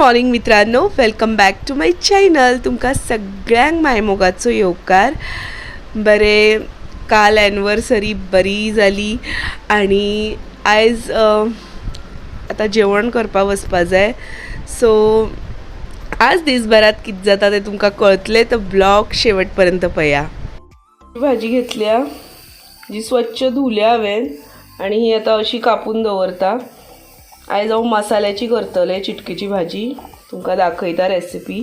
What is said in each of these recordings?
Morning मित्रांनो. Welcome back to my channel तुमकां सगळ्यांक मायमोगाचो येवकार. बरे काल एनिवर्सरी बरी जाली आनी आयज आतां जेवण करपाक वचपा जाय. सो आज दिसभरात कितें जाता तें तुमकां कळतलें तर ब्लॉग शेवट पर्यंत पळया भाजी घेतल्या. जी स्वच्छ धुल्या हांवें. आनी ही आतां अशी कापून दवरता. आयज हांव मसाल्याची करतलें चिटकेची भाजी. तुमकां दाखयता रेसिपी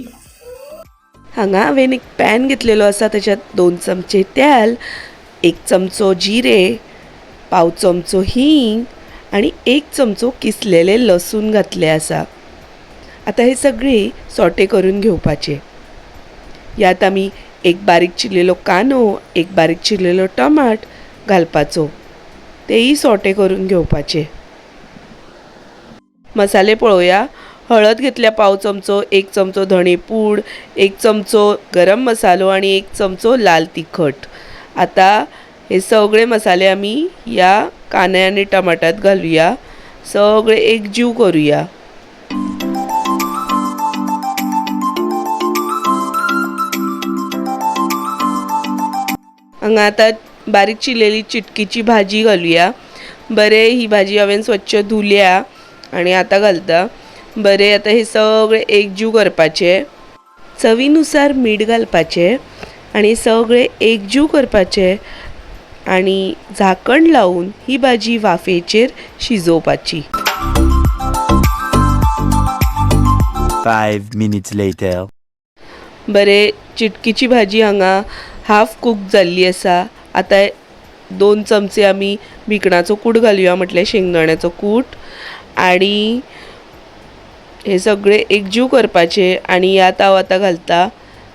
हांगा हांवें एक पॅन घेतलेलो आसा त्याच्यात दोन चमचे तेल एक चमचो जिरे पाव चमचो हींग आनी एक चमचो किसलेले लसूण घातले आसा आतां हे सगळे सोटे करून घेवपाचे यात आमी एक बारीक चिरलेलो कांदो एक बारीक चिरलेलो टमाट घालपाचो. तेही सोटे करून घेवपाचे मसाले पळोवया. हळद घेतल्या पाव चमचो एक चमचो धणे पूड एक चमचो गरम मसालो आणि एक चमचो लाल तिखट. आता हे सगळे मसाले आमी या कांदे आणि टमाट्यात घालूया. सगळे एकजीव करूया. हांगा आतां बारीक चिरलेली चिटकीची भाजी घालूया. बरे ही भाजी हांवें स्वच्छ धुल्या. आनी आतां घालता. बरे आतां हे सगळे एकजीव करपाचे. चवीनुसार मीठ घालपाचें आनी सगळे एकजीव करपाचे आनी झाकण लावून ही भाजी वाफेचेर शिजोवपाची. बरे चिटकीची भाजी हांगा हाफ कूक जाल्ली आसा. आतां दोन चमचे आमी भिकणाचो कूट घालुया म्हटल्यार शेंगदाण्याचो कूट. आनी हे सगळे एकजीव करपाचे आनी यात हांव आतां घालता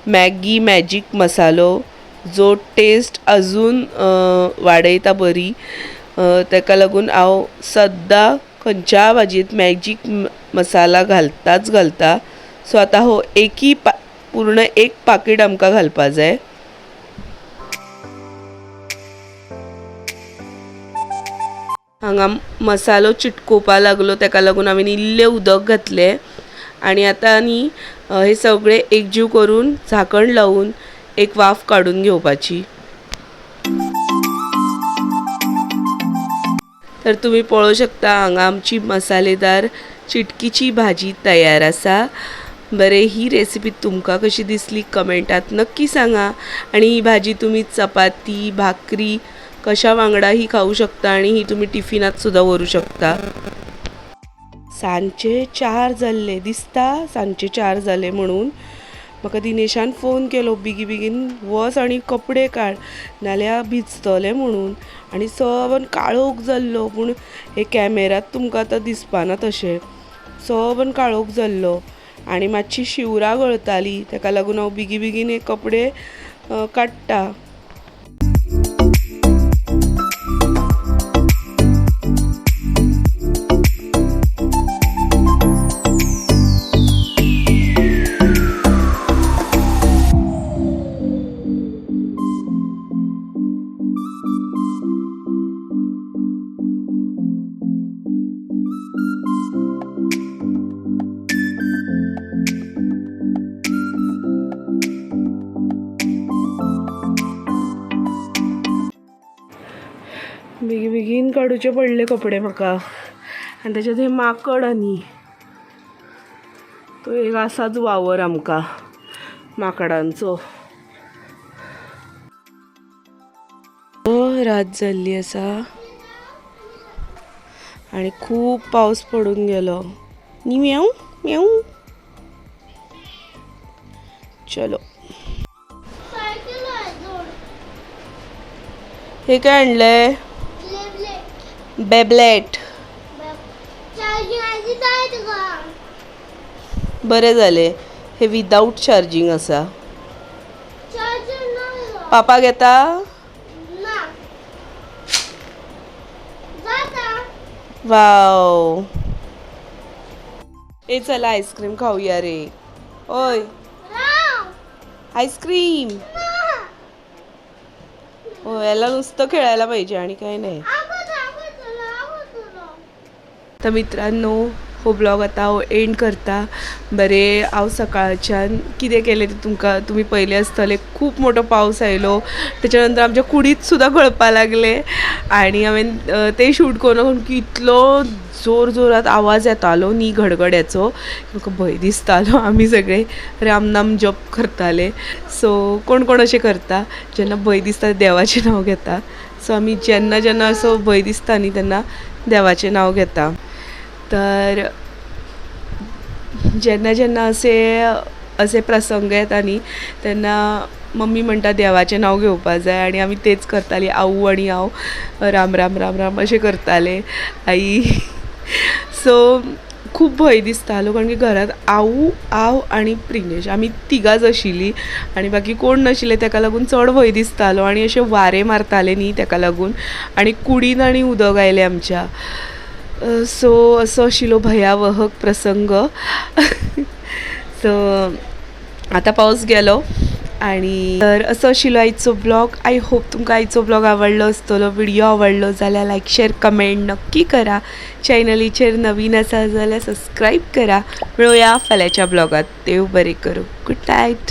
मॅगी मॅजीक मसालो. जो टेस्ट अजून वाडयता बरी. ताका लागून हांव सद्दां खंयच्या भाजयेंत मॅजीक मसाला घालताच घालता. सो आतां हो एकी पा पूर्ण एक पाकीट आमकां घालपा जाय. हांगा मसालो चिटकोवपा लागलो ताका लागून हांवें इल्लें उदक घातलें. आनी आतां न्ही हें हे एकजीव करून झांकण लावून एक वाफ काडून घेवपाची तर तुमी पळोवं शकता हांगा आमची मसालेदार चिटकीची भाजी तयार आसा. बरे ही रेसिपी तुमकां कशी दिसली कमेंटात नक्की सांगा. आनी ही भाजी तुमी चपाती भाकरी कशा वांगडाही खाऊ शकता आणि ही तुम्ही टिफिनात सुद्धा व्हरू शकता. सांचे चार जाल्ले दिसता? सांजचे चार जाले म्हणून. म्हाका दिनेशान फोन केलो बेगी बेगीन वच आनी कपडे काड नाल्यार भिजतले म्हणून. आनी सबन काळोख जाल्लो पूण हे कॅमेरात तुमकां आतां दिसपाना तशें. सबन काळोख जाल्लो आनी मातशी शिवराक गळताली ताका लागून हांव बेगी बेगीन हे कपडे काडटा. बेगी बेगीन काडूचे पडले कपडे म्हाका. आनी त्याच्यात हे माकड आनी. तो एक आसाच वावर आमकां माकडांचो. हो, रात जाल्ली आसा. आनी खूब पावस पडून गेलो. नी म्याव म्याव चलो. हे काय आणलंय? बेबलेट. बरें जालें हे विदाउट चार्जींग आसा पापा घेता? वाव. ए चला आईस्क्रीम खाऊया रे. ओय. आईस्क्रीम हो याला नुसतं खेळायला पाहिजे आणि काही नाही. तर मित्रांनो हो ब्लॉग आतां हांव हो एंड करता. बरें हांव सकाळच्यान कितें केलें तें तुमकां? तुमी पयलें आसतलें खूब मोठो पावस आयलो. तेच्या नंतर आमच्या कुडीत सुद्दां गळपा लागले. आनी हांवें तें शूट करून की इतलो जोर जोरात आवाज येतालो न्ही गडगड्याचो म्हाका भंय दिसतालो आमी सगळे. रामनाम जप करताले. सो कोण कोण अशें करता? जेन्ना भंय दिसता देवाचें नांव घेता. सो आमी जेन्ना जेन्ना असो भंय दिसता न्ही तेन्ना देवाचें नांव घेता. तर जेन्ना जेन्ना असे असे प्रसंग येता न्ही तेन्ना मम्मी म्हणटा देवाचें नांव घेवपा जाय आनी आमी तेच करतालीं आवू आनी हांव राम राम राम राम अशें करताले आई. सो खूब भंय दिसतालो कारण की घरांत आवू हांव आनी प्रिनेश आमी तिगाच आशिल्लीं आनी बाकी कोण नाशिल्ले ताका लागून चड भंय दिसतालो आनी अशें वारे मारताले न्ही ताका लागून. आनी कुडीन आनी उदक आयलें आमच्या. सो असो आशिल्लो भयावहक प्रसंग. सो आतां पावस गेलो आनी तर असो आशिल्लो आयचो ब्लॉग आय होप तुमकां आयचो ब्लॉग आवडलो आसतलो व्हिडिओ आवडलो जाल्यार लायक शेअर कमेंट नक्की करा. चॅनलीचेर नवीन आसा जाल्यार सबस्क्राईब करा. मेळुया फाल्यांच्या ब्लॉगात देव बरें करूं. Good night